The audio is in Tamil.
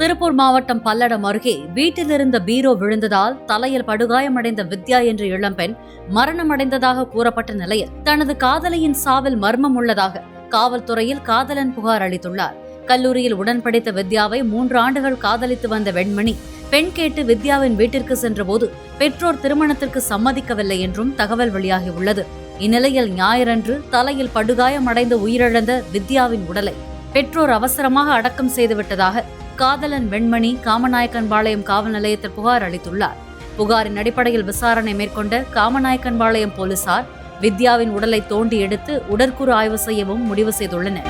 திருப்பூர் மாவட்டம் பல்லடம் அருகே வீட்டிலிருந்த பீரோ விழுந்ததால் தலையில் படுகாயமடைந்த வித்யா என்ற இளம்பெண் மரணமடைந்ததாக கூறப்பட்ட நிலையில் தனது காதலியின் சாவில் மர்மம் உள்ளதாக காவல்துறையில் காதலன் புகார் அளித்துள்ளார். கல்லூரியில் உடன் படித்த வித்யாவை மூன்று ஆண்டுகள் காதலித்து வந்த வெண்மணி பெண் கேட்டு வித்யாவின் வீட்டிற்கு சென்றபோது பெற்றோர் திருமணத்திற்கு சம்மதிக்கவில்லை என்றும் தகவல் வெளியாகியுள்ளது. இந்நிலையில் ஞாயிறன்று தலையில் படுகாயமடைந்து உயிரிழந்த வித்யாவின் உடலை பெற்றோர் அவசரமாக அடக்கம் செய்துவிட்டதாக காதலன் வெண்மணி காமநாயக்கன்பாளையம் காவல் நிலையத்தில் புகார் அளித்துள்ளார். புகாரின் அடிப்படையில் விசாரணை மேற்கொண்ட காமநாயக்கன்பாளையம் போலீசார் வித்யாவின் உடலை தோண்டி எடுத்து உடற்கூறு ஆய்வு செய்யவும் முடிவு செய்துள்ளனர்.